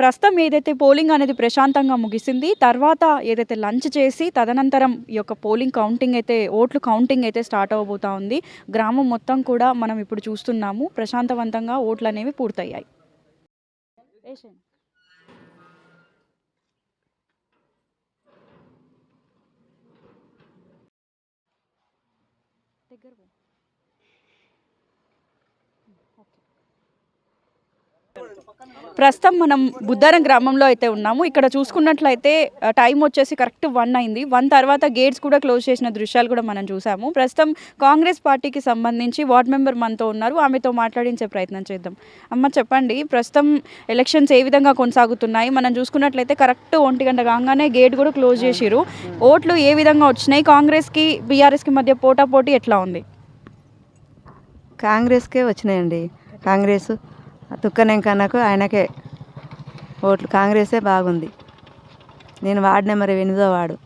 ప్రస్తుతం ఏదైతే పోలింగ్ అనేది ప్రశాంతంగా ముగిసింది తర్వాత ఏదైతే లంచ్ చేసి తదనంతరం ఈ యొక్క పోలింగ్ కౌంటింగ్ అయితే ఓట్లు కౌంటింగ్ అయితే స్టార్ట్ అవబోతా ఉంది. గ్రామం మొత్తం కూడా మనం ఇప్పుడు చూస్తున్నాము. ప్రశాంతవంతంగా ఓట్లు అనేవి పూర్తయ్యాయి ప్రస్తుతం మనం బుద్ధారం గ్రామంలో అయితే ఉన్నాము. ఇక్కడ చూసుకున్నట్లయితే టైం వచ్చేసి కరెక్ట్ వన్ అయింది. వన్ తర్వాత గేట్స్ కూడా క్లోజ్ చేసిన దృశ్యాలు కూడా మనం చూసాము. ప్రస్తుతం కాంగ్రెస్ పార్టీకి సంబంధించి వార్డ్ మెంబర్ మనతో ఉన్నారు. ఆమెతో మాట్లాడించే ప్రయత్నం చేద్దాం. అమ్మ చెప్పండి. ప్రస్తుతం ఎలక్షన్స్ ఏ విధంగా కొనసాగుతున్నాయి? మనం చూసుకున్నట్లయితే కరెక్ట్ ఒంటి గంట కాగానే గేట్ కూడా క్లోజ్ చేసిరు ఓట్లు ఏ విధంగా వచ్చినాయి? కాంగ్రెస్కి బీఆర్ఎస్కి మధ్య పోటాపోటీ ఎట్లా ఉంది? కాంగ్రెస్కే వచ్చినాయండి. కాంగ్రెస్ తుక్కనెంకన్నకు ఆయనకే ఓట్లు. కాంగ్రెసే బాగుంది. నేను వార్డు నెంబర్ ఎనిమిదో వాడు